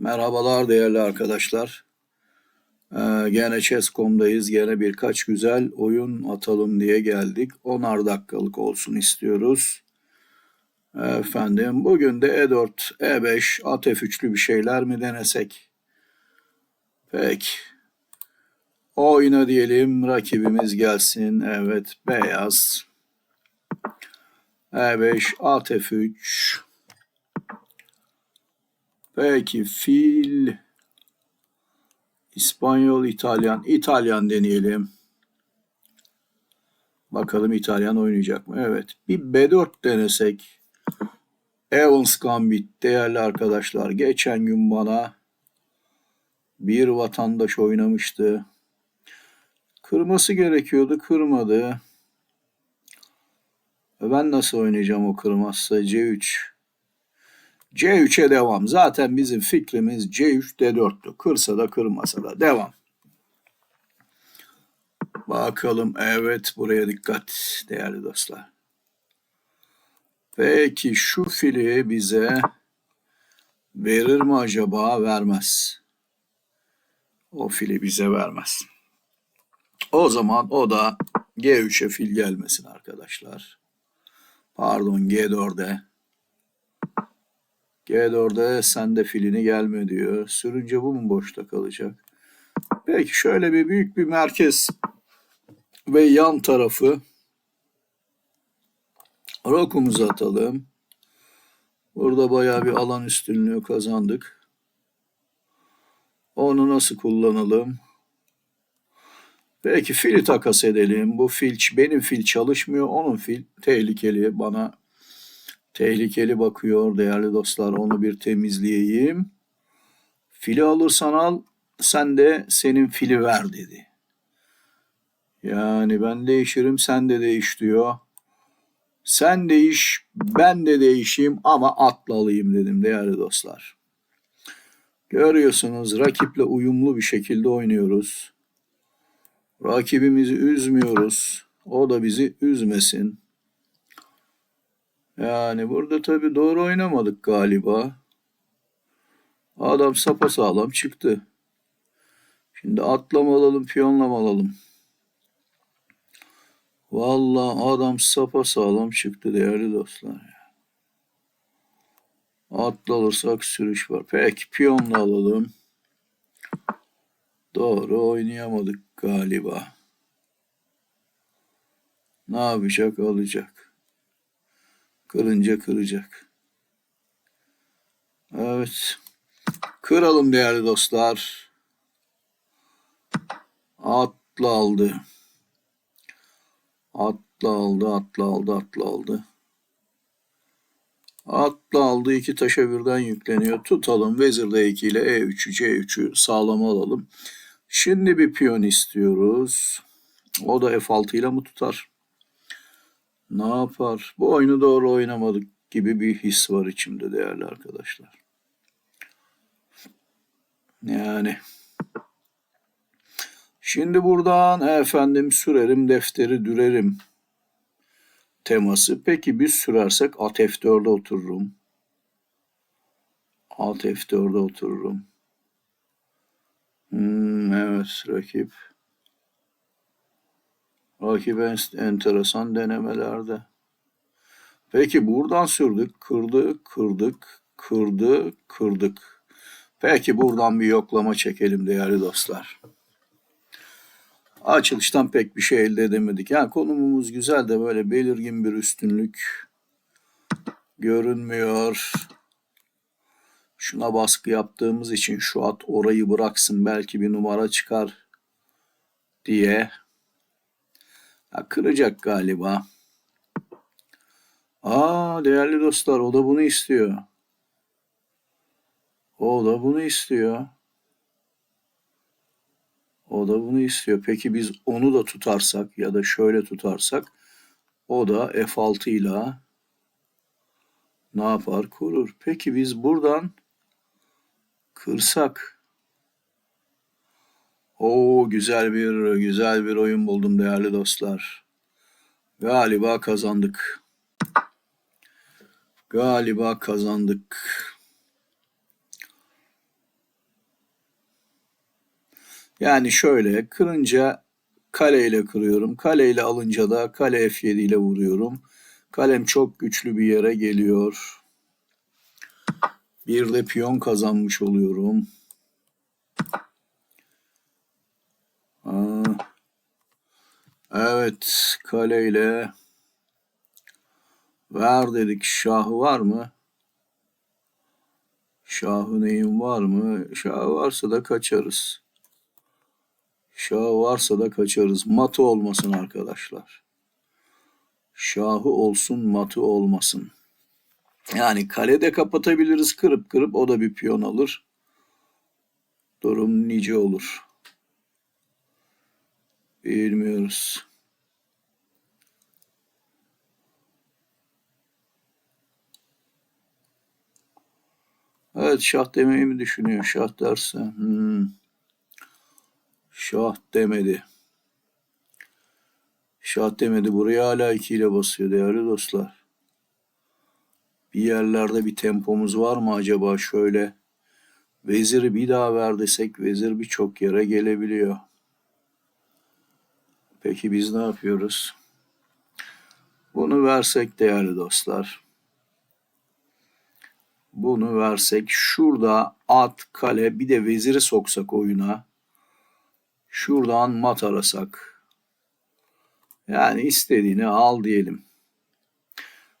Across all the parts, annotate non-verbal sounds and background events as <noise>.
Merhabalar değerli arkadaşlar. Ee, gene Chess.com'dayız. Gene birkaç güzel oyun atalım diye geldik. 10'ar dakikalık olsun istiyoruz. Efendim bugün de E4, E5, at F3'lü bir şeyler mi denesek? Peki. Oyna diyelim rakibimiz gelsin. Evet beyaz. E5, at F3. Peki fil İspanyol, İtalyan. İtalyan deneyelim. Bakalım İtalyan oynayacak mı? Evet. Bir B4 denesek. Evans Gambit değerli arkadaşlar. Geçen gün bana bir vatandaş oynamıştı. Kırması gerekiyordu. Kırmadı. Ben nasıl oynayacağım o kırmazsa? C3. C3'e devam. Zaten bizim fikrimiz C3 D4'tü. Kırsa da kırmasa da devam. Bakalım. Evet buraya dikkat değerli dostlar. Peki şu fili bize verir mi acaba? Vermez. O fili bize vermez. O zaman o da G3'e fil gelmesin arkadaşlar. Pardon G4'e. G4'e sen de filini gelme diyor. Sürünce bu mu boşta kalacak? Peki şöyle bir büyük bir merkez ve yan tarafı rokumuzu atalım. Burada bayağı bir alan üstünlüğü kazandık. Onu nasıl kullanalım? Peki fili takas edelim. Bu fil benim fil çalışmıyor. Onun fil tehlikeli. Bana tehlikeli bakıyor değerli dostlar. Onu bir temizleyeyim. Fili alırsan al. Sen de senin fili ver dedi. Yani ben değişirim sen de değiş diyor. Sen değiş ben de değişeyim ama atla alayım dedim değerli dostlar. Görüyorsunuz rakiple uyumlu bir şekilde oynuyoruz. Rakibimizi üzmüyoruz. O da bizi üzmesin. Yani burada tabii doğru oynamadık galiba. Adam sapasağlam çıktı. Şimdi atlama alalım, piyonlama alalım. Vallahi adam sapasağlam çıktı değerli dostlar. Atla alırsak sürüş var. Peki piyonla alalım. Doğru oynayamadık galiba. Ne yapacak? Alacak. Kırınca kıracak. Evet. Kıralım değerli dostlar. Atla aldı. Atla aldı, atla aldı, atla aldı. Atla aldı iki taşa birden yükleniyor. Tutalım vezir D2 ile E3'ü C3'ü sağlama alalım. Şimdi bir piyon istiyoruz. O da F6 ile mi tutar? Ne yapar? Bu oyunu doğru oynamadık gibi bir his var içimde değerli arkadaşlar. Yani şimdi buradan efendim sürerim defteri dürerim teması. Peki biz sürersek at F4'e otururum. At F4'e otururum. Hmm, evet rakip. Rakip en- enteresan denemelerde. Peki buradan sürdük, kırdık, kırdık, kırdı, kırdık. Peki buradan bir yoklama çekelim değerli dostlar. Açılıştan pek bir şey elde edemedik. Yani konumumuz güzel de böyle belirgin bir üstünlük görünmüyor. Şuna baskı yaptığımız için şu at orayı bıraksın belki bir numara çıkar diye. Ya kıracak galiba. Aa değerli dostlar o da bunu istiyor. O da bunu istiyor. O da bunu istiyor. Peki biz onu da tutarsak ya da şöyle tutarsak o da F6 ile ne yapar? Kurur. Peki biz buradan kırsak o güzel bir güzel bir oyun buldum değerli dostlar. Galiba kazandık. Galiba kazandık. Yani şöyle kırınca kaleyle kırıyorum. Kaleyle alınca da kale F7 ile vuruyorum. Kalem çok güçlü bir yere geliyor. Bir de piyon kazanmış oluyorum. Aa, evet kaleyle ver dedik. Şahı var mı? Şahı neyim var mı? Şahı varsa da kaçarız. Şahı varsa da kaçarız. Matı olmasın arkadaşlar. Şahı olsun matı olmasın. Yani kalede kapatabiliriz kırıp kırıp o da bir piyon alır. Durum nice olur. Bilmiyoruz. Evet şah demeyi mi düşünüyor? Şah derse. Hmm. Şah demedi. Şah demedi. Buraya hala 2 ile basıyor değerli dostlar. Bir yerlerde bir tempomuz var mı acaba şöyle? Veziri bir daha ver desek vezir birçok yere gelebiliyor. Peki biz ne yapıyoruz? Bunu versek değerli dostlar. Bunu versek şurada at, kale bir de veziri soksak oyuna. Şuradan mat arasak. Yani istediğini al diyelim.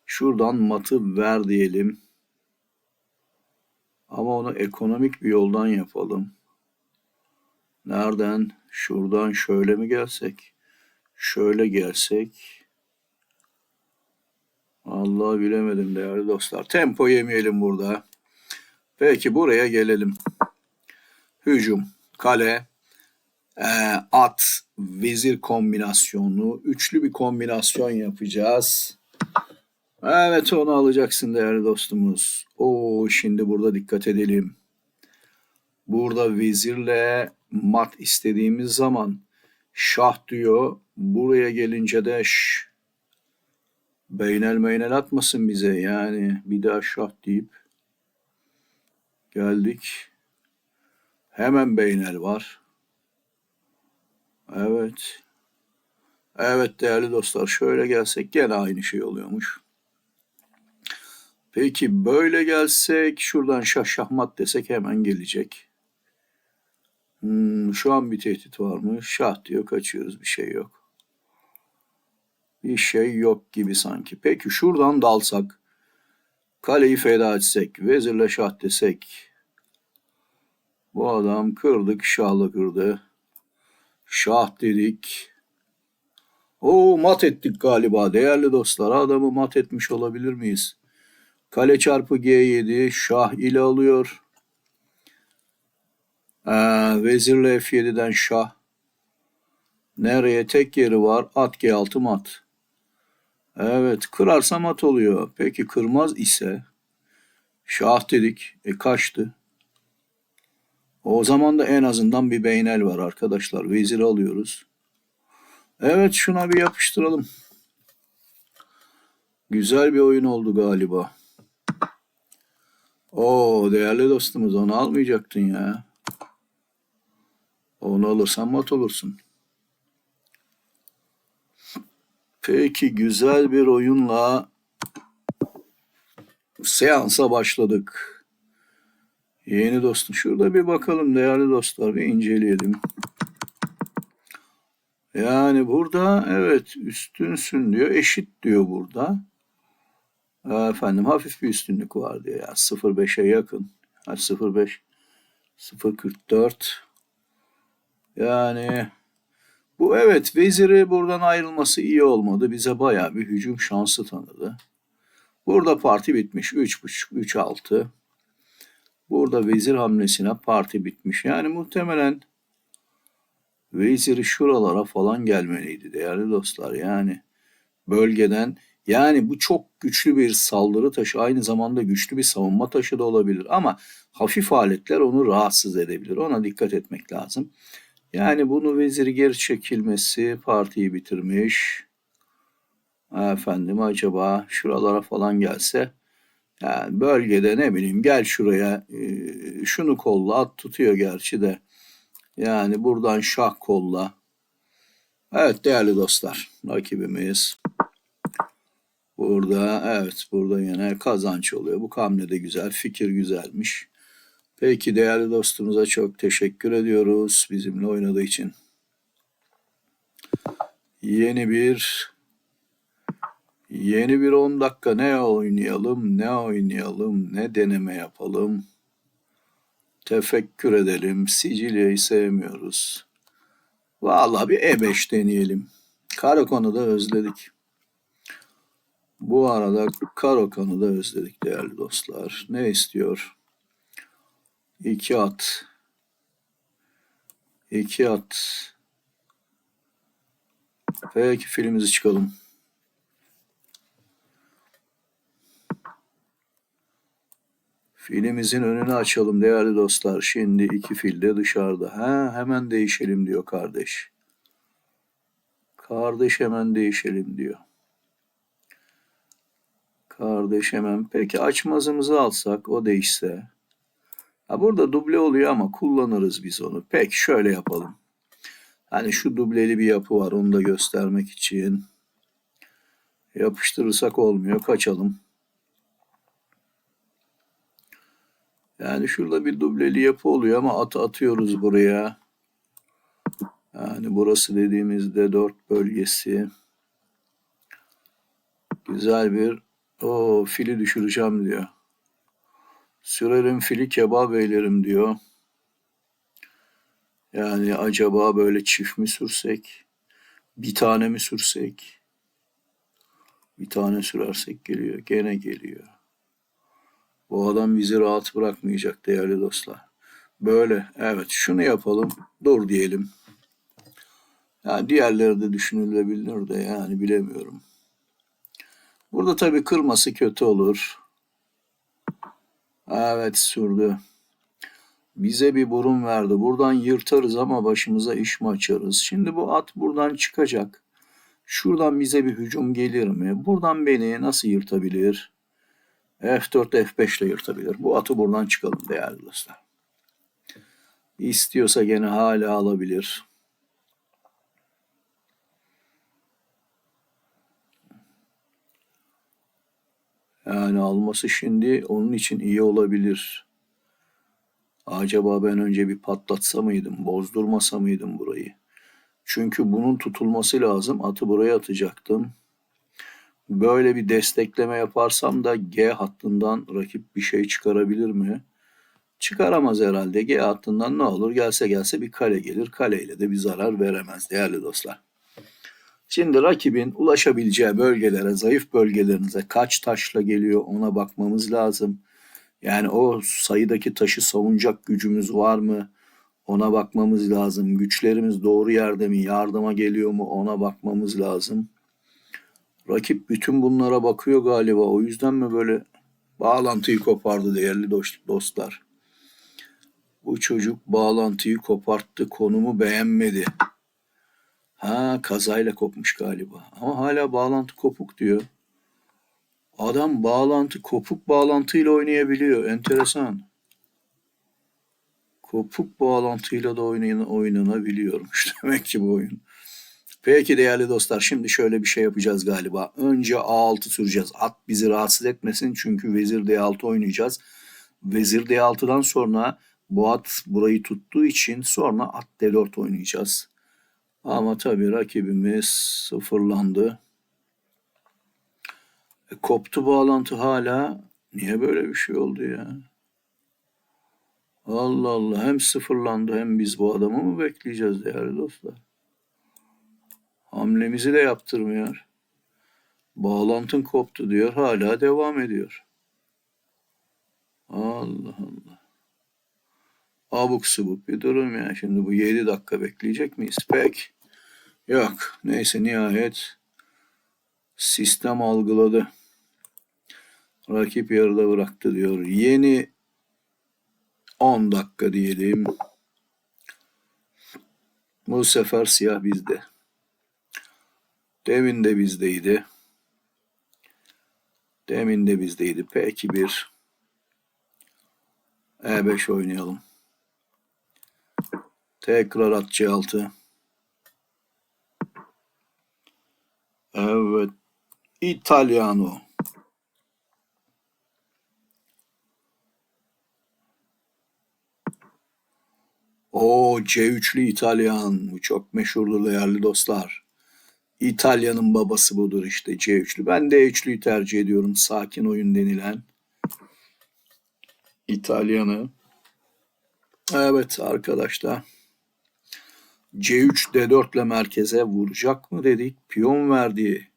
Şuradan matı ver diyelim. Ama onu ekonomik bir yoldan yapalım. Nereden? Şuradan şöyle mi gelsek? Şöyle gelsek. Allah bilemedim değerli dostlar. Tempo yemeyelim burada. Peki buraya gelelim. Hücum, kale, e, at, vezir kombinasyonu. Üçlü bir kombinasyon yapacağız. Evet onu alacaksın değerli dostumuz. Oo şimdi burada dikkat edelim. Burada vezirle mat istediğimiz zaman şah diyor. Buraya gelince de beynel meynel atmasın bize. Yani bir daha şah deyip geldik. Hemen beynel var. Evet. Evet değerli dostlar şöyle gelsek gene aynı şey oluyormuş. Peki böyle gelsek şuradan şah şahmat desek hemen gelecek. Hmm, şu an bir tehdit var mı? Şah diyor kaçıyoruz bir şey yok. Bir şey yok gibi sanki. Peki şuradan dalsak. Kaleyi feda etsek. Vezirle şah desek. Bu adam kırdık şahla kırdı. Şah dedik. O mat ettik galiba değerli dostlar. Adamı mat etmiş olabilir miyiz? Kale çarpı G7 şah ile alıyor. Ee, vezirle F7'den şah. Nereye tek yeri var? At G6 mat. Evet kırarsa mat oluyor. Peki kırmaz ise şah dedik. E kaçtı. O zaman da en azından bir beynel var arkadaşlar. Vezir alıyoruz. Evet şuna bir yapıştıralım. Güzel bir oyun oldu galiba. O değerli dostumuz onu almayacaktın ya. Onu alırsan mat olursun. Peki güzel bir oyunla seansa başladık. Yeni dostum şurada bir bakalım değerli dostlar bir inceleyelim. Yani burada evet üstünsün diyor eşit diyor burada. Efendim hafif bir üstünlük var diyor. Yani 0.5'e yakın. Yani 0.5 0.44 yani bu evet veziri buradan ayrılması iyi olmadı. Bize bayağı bir hücum şansı tanıdı. Burada parti bitmiş. 3.5 3.6 Burada vezir hamlesine parti bitmiş. Yani muhtemelen veziri şuralara falan gelmeliydi değerli dostlar. Yani bölgeden yani bu çok güçlü bir saldırı taşı aynı zamanda güçlü bir savunma taşı da olabilir ama hafif aletler onu rahatsız edebilir. Ona dikkat etmek lazım. Yani bunu veziri geri çekilmesi partiyi bitirmiş. Efendim acaba şuralara falan gelse yani bölgede ne bileyim gel şuraya şunu kolla at tutuyor gerçi de Yani buradan şah kolla. Evet değerli dostlar. Rakibimiz burada evet burada yine kazanç oluyor. Bu hamle de güzel. Fikir güzelmiş. Peki değerli dostumuza çok teşekkür ediyoruz bizimle oynadığı için. Yeni bir yeni bir 10 dakika ne oynayalım, ne oynayalım, ne deneme yapalım. Tefekkür edelim. Sicilya'yı sevmiyoruz. Vallahi bir E5 deneyelim. Karakon'u da özledik. Bu arada Karakon'u da özledik değerli dostlar. Ne istiyor? İki at. İki at. Peki filmimizi çıkalım. Filimizin önünü açalım değerli dostlar. Şimdi iki fil de dışarıda. Ha, hemen değişelim diyor kardeş. Kardeş hemen değişelim diyor. Kardeş hemen. Peki açmazımızı alsak o değişse. Ha, burada duble oluyor ama kullanırız biz onu. Peki şöyle yapalım. Hani şu dubleli bir yapı var onu da göstermek için. Yapıştırırsak olmuyor. Kaçalım. Yani şurada bir dubleli yapı oluyor ama atı atıyoruz buraya. Yani burası dediğimizde dört bölgesi. Güzel bir o fili düşüreceğim diyor. Sürerim fili kebap eylerim diyor. Yani acaba böyle çift mi sürsek? Bir tane mi sürsek? Bir tane sürersek geliyor. Gene geliyor. Bu adam bizi rahat bırakmayacak değerli dostlar. Böyle evet şunu yapalım. Dur diyelim. Yani diğerleri de düşünülebilir de yani bilemiyorum. Burada tabii kırması kötü olur. Evet sürdü. Bize bir burun verdi. Buradan yırtarız ama başımıza iş mi açarız? Şimdi bu at buradan çıkacak. Şuradan bize bir hücum gelir mi? Buradan beni nasıl yırtabilir? F4 F5 ile yırtabilir. Bu atı buradan çıkalım değerli dostlar. İstiyorsa gene hala alabilir. Yani alması şimdi onun için iyi olabilir. Acaba ben önce bir patlatsa mıydım, bozdurmasa mıydım burayı? Çünkü bunun tutulması lazım. Atı buraya atacaktım. Böyle bir destekleme yaparsam da G hattından rakip bir şey çıkarabilir mi? Çıkaramaz herhalde. G hattından ne olur? Gelse gelse bir kale gelir. Kaleyle de bir zarar veremez değerli dostlar. Şimdi rakibin ulaşabileceği bölgelere, zayıf bölgelerinize kaç taşla geliyor ona bakmamız lazım. Yani o sayıdaki taşı savunacak gücümüz var mı? Ona bakmamız lazım. Güçlerimiz doğru yerde mi? Yardıma geliyor mu? Ona bakmamız lazım. Rakip bütün bunlara bakıyor galiba. O yüzden mi böyle bağlantıyı kopardı değerli dostlar? Bu çocuk bağlantıyı koparttı. Konumu beğenmedi. Ha kazayla kopmuş galiba. Ama hala bağlantı kopuk diyor. Adam bağlantı kopuk bağlantıyla oynayabiliyor. Enteresan. Kopuk bağlantıyla da oynayan, oynanabiliyormuş <laughs> demek ki bu oyun. Peki değerli dostlar şimdi şöyle bir şey yapacağız galiba. Önce A6 süreceğiz. At bizi rahatsız etmesin çünkü vezir D6 oynayacağız. Vezir D6'dan sonra bu at burayı tuttuğu için sonra at D4 oynayacağız. Ama tabii rakibimiz sıfırlandı. E, koptu bağlantı hala. Niye böyle bir şey oldu ya? Allah Allah hem sıfırlandı hem biz bu adamı mı bekleyeceğiz değerli dostlar? Hamlemizi de yaptırmıyor. Bağlantın koptu diyor hala devam ediyor. Allah Allah. Abuk subuk bir durum ya. Şimdi bu 7 dakika bekleyecek miyiz? Pek. Yok. Neyse nihayet sistem algıladı. Rakip yarıda bıraktı diyor. Yeni 10 dakika diyelim. Bu sefer siyah bizde. Demin de bizdeydi. Demin de bizdeydi. Peki bir E5 oynayalım. Tekrar at C6. Evet. Italiano. O C3'lü İtalyan. Bu çok meşhurdur değerli dostlar. İtalya'nın babası budur işte C3'lü. Ben de E3'lüyü tercih ediyorum. Sakin oyun denilen. İtalyanı. Evet arkadaşlar. C3 D4 ile merkeze vuracak mı dedik. Piyon verdi.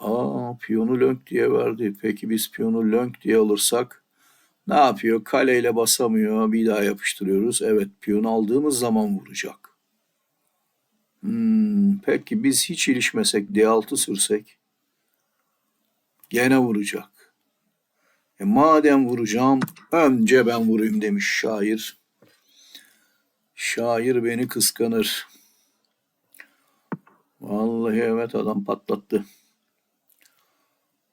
Aa piyonu lönk diye verdi. Peki biz piyonu lönk diye alırsak ne yapıyor? Kaleyle basamıyor. Bir daha yapıştırıyoruz. Evet piyonu aldığımız zaman vuracak. Hmm, peki biz hiç ilişmesek D6 sürsek gene vuracak. E madem vuracağım önce ben vurayım demiş şair. Şair beni kıskanır. Vallahi evet adam patlattı.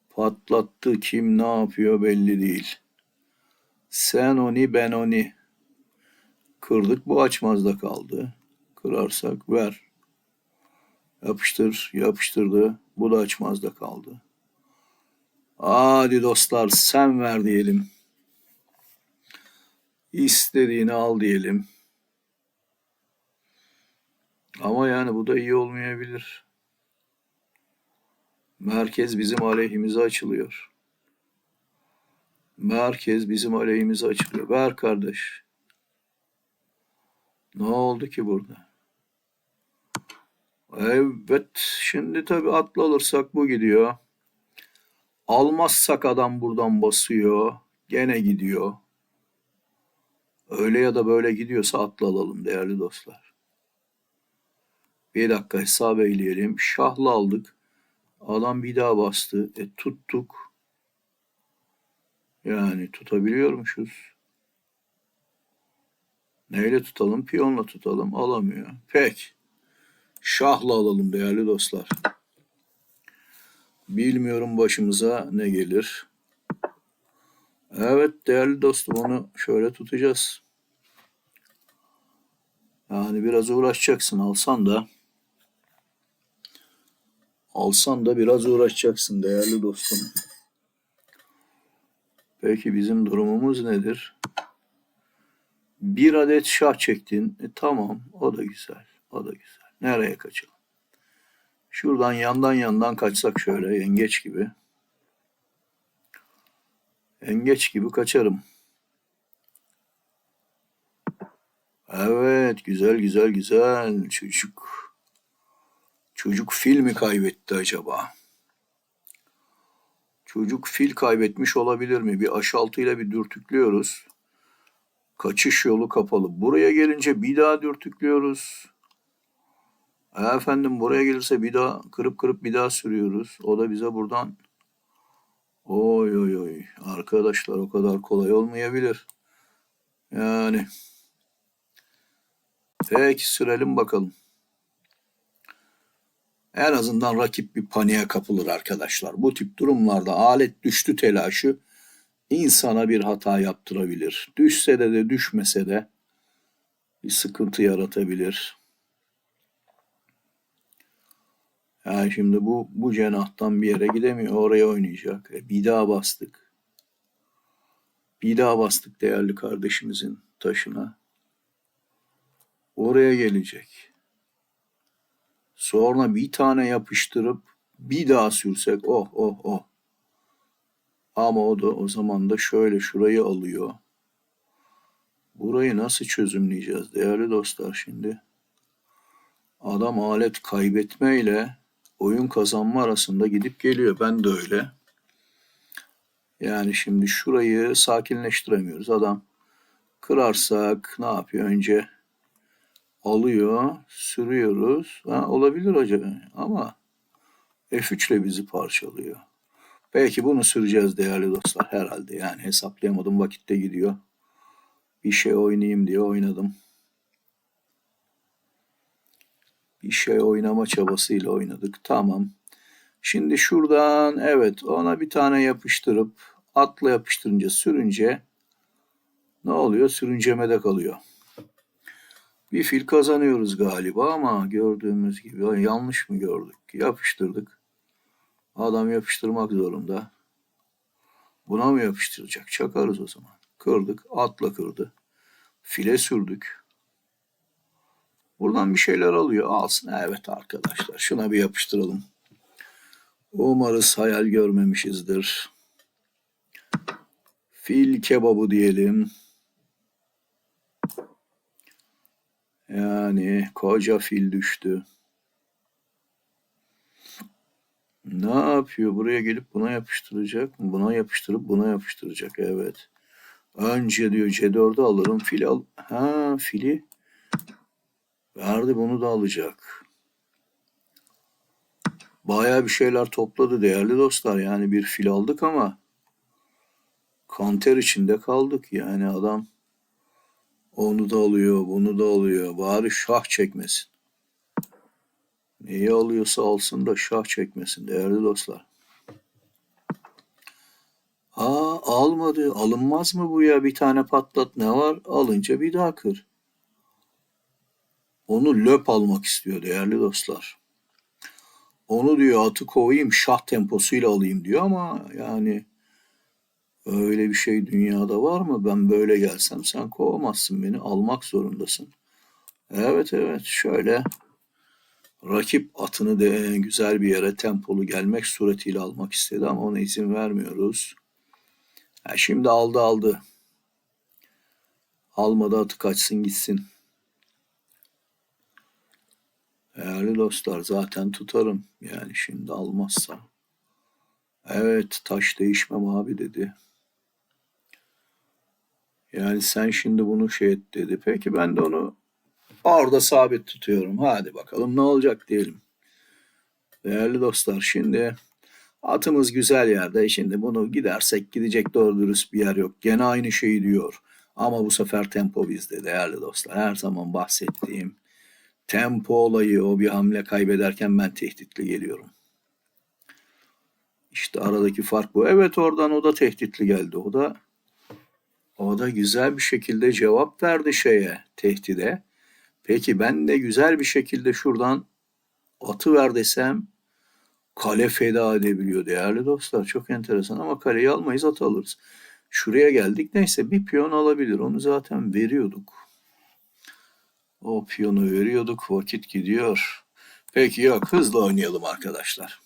Patlattı kim ne yapıyor belli değil. Sen oni ben oni. Kırdık bu açmazda kaldı. Kırarsak ver. Yapıştır yapıştırdı. Bu da açmazda kaldı. Hadi dostlar sen ver diyelim. İstediğini al diyelim. Ama yani bu da iyi olmayabilir. Merkez bizim aleyhimize açılıyor. Merkez bizim aleyhimize açılıyor. Ver kardeş. Ne oldu ki burada? Evet. Şimdi tabii atlı alırsak bu gidiyor. Almazsak adam buradan basıyor. Gene gidiyor. Öyle ya da böyle gidiyorsa atlı alalım değerli dostlar. Bir dakika hesap eyleyelim. Şahlı aldık. Adam bir daha bastı. E tuttuk. Yani tutabiliyormuşuz. Neyle tutalım? Piyonla tutalım. Alamıyor. Peki. Şahla alalım değerli dostlar. Bilmiyorum başımıza ne gelir. Evet değerli dostum onu şöyle tutacağız. Yani biraz uğraşacaksın alsan da. Alsan da biraz uğraşacaksın değerli dostum. Peki bizim durumumuz nedir? Bir adet şah çektin. E, tamam o da güzel. O da güzel. Nereye kaçalım? Şuradan yandan yandan kaçsak şöyle yengeç gibi. Yengeç gibi kaçarım. Evet güzel güzel güzel çocuk. Çocuk fil mi kaybetti acaba? Çocuk fil kaybetmiş olabilir mi? Bir aşaltıyla bir dürtüklüyoruz. Kaçış yolu kapalı. Buraya gelince bir daha dürtüklüyoruz. E efendim buraya gelirse bir daha kırıp kırıp bir daha sürüyoruz. O da bize buradan oy oy oy arkadaşlar o kadar kolay olmayabilir. Yani peki sürelim bakalım. En azından rakip bir paniğe kapılır arkadaşlar. Bu tip durumlarda alet düştü telaşı insana bir hata yaptırabilir. Düşse de de düşmese de bir sıkıntı yaratabilir. Yani şimdi bu bu cenahtan bir yere gidemiyor. Oraya oynayacak. E, bir daha bastık. Bir daha bastık değerli kardeşimizin taşına. Oraya gelecek. Sonra bir tane yapıştırıp bir daha sürsek oh oh oh. Ama o da o zaman da şöyle şurayı alıyor. Burayı nasıl çözümleyeceğiz değerli dostlar şimdi? Adam alet kaybetmeyle oyun kazanma arasında gidip geliyor. Ben de öyle. Yani şimdi şurayı sakinleştiremiyoruz. Adam kırarsak ne yapıyor? Önce alıyor, sürüyoruz. Ha, olabilir acaba ama F3 ile bizi parçalıyor. Belki bunu süreceğiz değerli dostlar herhalde. Yani hesaplayamadım vakitte gidiyor. Bir şey oynayayım diye oynadım. bir şey oynama çabasıyla oynadık. Tamam. Şimdi şuradan evet ona bir tane yapıştırıp atla yapıştırınca sürünce ne oluyor? Sürüncemede kalıyor. Bir fil kazanıyoruz galiba ama gördüğümüz gibi yanlış mı gördük? Yapıştırdık. Adam yapıştırmak zorunda. Buna mı yapıştıracak? Çakarız o zaman. Kırdık. Atla kırdı. File sürdük. Buradan bir şeyler alıyor. Alsın. Evet arkadaşlar. Şuna bir yapıştıralım. Umarız hayal görmemişizdir. Fil kebabı diyelim. Yani koca fil düştü. Ne yapıyor? Buraya gelip buna yapıştıracak mı? Buna yapıştırıp buna yapıştıracak. Evet. Önce diyor C4'ü alırım. Fili al. Ha fili. Verdi bunu da alacak. Baya bir şeyler topladı değerli dostlar. Yani bir fil aldık ama kanter içinde kaldık. Yani adam onu da alıyor, bunu da alıyor. Bari şah çekmesin. Neyi alıyorsa alsın da şah çekmesin değerli dostlar. Aa almadı. Alınmaz mı bu ya? Bir tane patlat ne var? Alınca bir daha kır. Onu löp almak istiyor değerli dostlar. Onu diyor atı kovayım şah temposuyla alayım diyor ama yani öyle bir şey dünyada var mı? Ben böyle gelsem sen kovamazsın beni almak zorundasın. Evet evet şöyle rakip atını da güzel bir yere tempolu gelmek suretiyle almak istedi ama ona izin vermiyoruz. Ha, şimdi aldı aldı. Almadı atı kaçsın gitsin. Değerli dostlar zaten tutarım. Yani şimdi almazsa. Evet taş değişmem abi dedi. Yani sen şimdi bunu şey et dedi. Peki ben de onu orada sabit tutuyorum. Hadi bakalım ne olacak diyelim. Değerli dostlar şimdi atımız güzel yerde. Şimdi bunu gidersek gidecek doğru dürüst bir yer yok. Gene aynı şeyi diyor. Ama bu sefer tempo bizde değerli dostlar. Her zaman bahsettiğim tempo olayı o bir hamle kaybederken ben tehditli geliyorum. İşte aradaki fark bu. Evet oradan o da tehditli geldi. O da o da güzel bir şekilde cevap verdi şeye, tehdide. Peki ben de güzel bir şekilde şuradan atı ver desem kale feda edebiliyor değerli dostlar. Çok enteresan ama kaleyi almayız at alırız. Şuraya geldik. Neyse bir piyon alabilir. Onu zaten veriyorduk. O piyonu veriyorduk. Vakit gidiyor. Peki yok hızlı oynayalım arkadaşlar.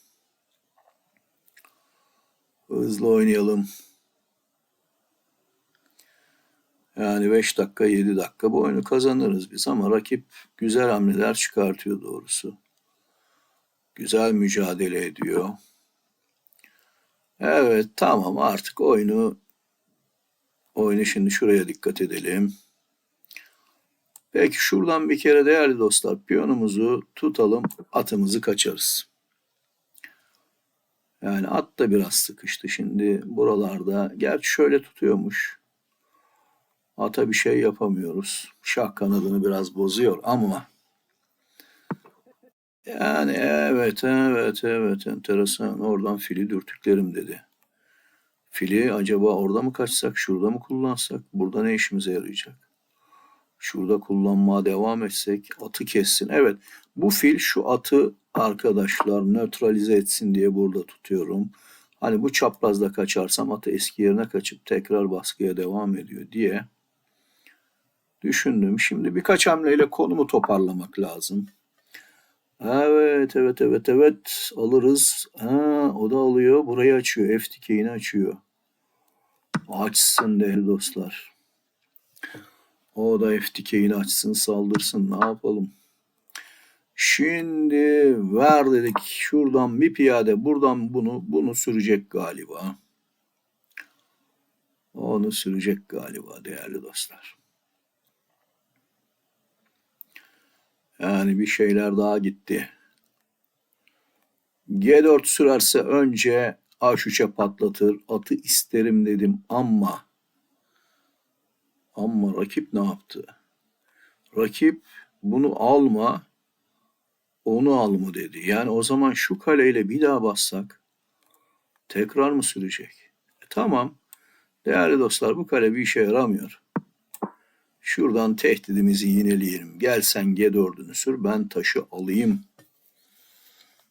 Hızlı oynayalım. Yani 5 dakika 7 dakika bu oyunu kazanırız biz ama rakip güzel hamleler çıkartıyor doğrusu. Güzel mücadele ediyor. Evet tamam artık oyunu oyunu şimdi şuraya dikkat edelim. Peki şuradan bir kere değerli dostlar piyonumuzu tutalım atımızı kaçarız. Yani at da biraz sıkıştı şimdi buralarda. Gerçi şöyle tutuyormuş. Ata bir şey yapamıyoruz. Şah kanadını biraz bozuyor ama yani evet evet evet enteresan. Oradan fili dürtüklerim dedi. Fili acaba orada mı kaçsak, şurada mı kullansak? Burada ne işimize yarayacak? Şurada kullanmaya devam etsek atı kessin. Evet bu fil şu atı arkadaşlar nötralize etsin diye burada tutuyorum. Hani bu çaprazda kaçarsam atı eski yerine kaçıp tekrar baskıya devam ediyor diye düşündüm. Şimdi birkaç hamleyle konumu toparlamak lazım. Evet, evet, evet, evet. Alırız. Ha, o da alıyor. Burayı açıyor. F açıyor. Açsın değerli dostlar. O da F açsın, saldırsın. Ne yapalım? Şimdi ver dedik. Şuradan bir piyade, buradan bunu, bunu sürecek galiba. Onu sürecek galiba değerli dostlar. Yani bir şeyler daha gitti. G4 sürerse önce H3'e patlatır. Atı isterim dedim ama ama rakip ne yaptı? Rakip bunu alma onu al mı dedi. Yani o zaman şu kaleyle bir daha bassak tekrar mı sürecek? E, tamam. Değerli dostlar bu kale bir işe yaramıyor. Şuradan tehdidimizi yineleyelim. Gel sen G4'ünü sür ben taşı alayım.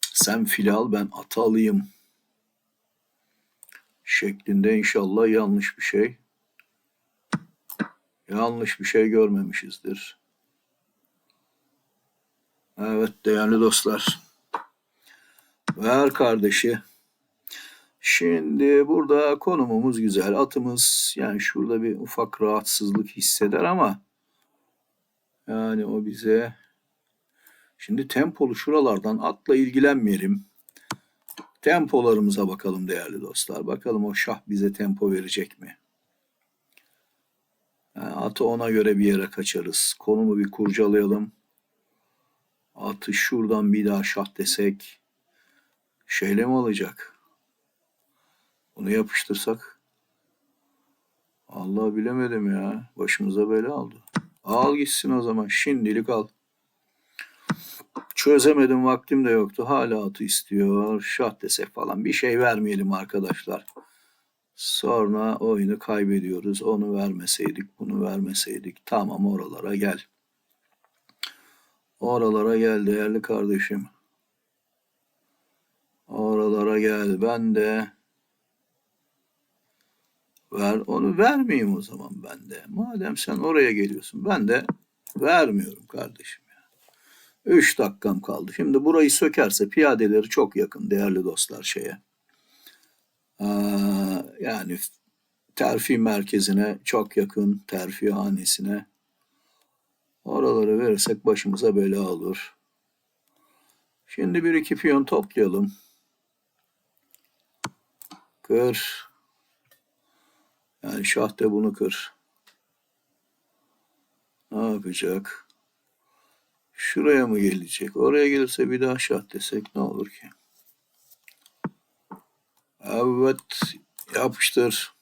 Sen fili al ben atı alayım. Şeklinde inşallah yanlış bir şey. Yanlış bir şey görmemişizdir. Evet değerli dostlar. Ver kardeşi. Şimdi burada konumumuz güzel. Atımız yani şurada bir ufak rahatsızlık hisseder ama yani o bize şimdi tempolu şuralardan atla ilgilenmeyelim. Tempolarımıza bakalım değerli dostlar. Bakalım o şah bize tempo verecek mi? Yani atı ona göre bir yere kaçarız. Konumu bir kurcalayalım. Atı şuradan bir daha şah desek şeyle mi olacak? Bunu yapıştırsak Allah bilemedim ya. Başımıza bela oldu. Al gitsin o zaman. Şimdilik al. Çözemedim vaktim de yoktu. Hala atı istiyor. Şah desek falan. Bir şey vermeyelim arkadaşlar. Sonra oyunu kaybediyoruz. Onu vermeseydik, bunu vermeseydik. Tamam oralara gel. Oralara gel değerli kardeşim. Oralara gel. Ben de ver. Onu vermeyeyim o zaman ben de. Madem sen oraya geliyorsun. Ben de vermiyorum kardeşim. ya. Üç dakikam kaldı. Şimdi burayı sökerse piyadeleri çok yakın değerli dostlar şeye. Aa, yani terfi merkezine çok yakın, terfi hanesine. Oraları verirsek başımıza bela olur. Şimdi bir iki piyon toplayalım. Kır. Yani şah da bunu kır. Ne yapacak? Şuraya mı gelecek? Oraya gelirse bir daha şah desek ne olur ki? Evet, yapıştır.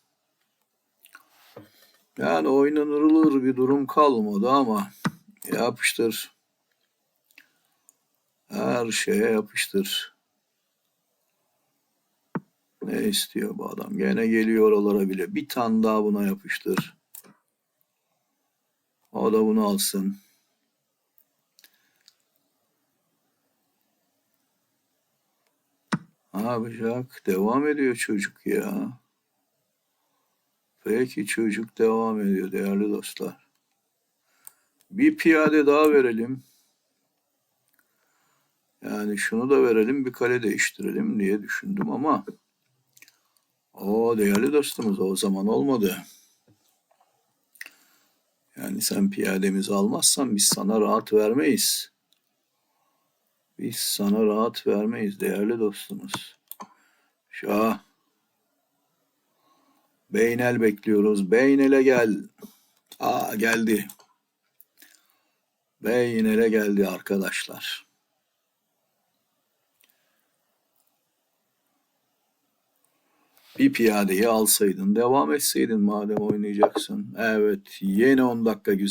Yani oynanılır bir durum kalmadı ama yapıştır. Her şeye yapıştır. Ne istiyor bu adam? Gene geliyor oralara bile. Bir tane daha buna yapıştır. O da bunu alsın. Ne yapacak? Devam ediyor çocuk ya. Peki çocuk devam ediyor değerli dostlar. Bir piyade daha verelim. Yani şunu da verelim bir kale değiştirelim diye düşündüm ama o değerli dostumuz o zaman olmadı. Yani sen piyademizi almazsan biz sana rahat vermeyiz. Biz sana rahat vermeyiz değerli dostumuz. Şah. Beynel bekliyoruz. Beynel'e gel. Aa geldi. Beynel'e geldi arkadaşlar. Bir piyadeyi alsaydın, devam etseydin madem oynayacaksın. Evet, yeni 10 dakika güzel.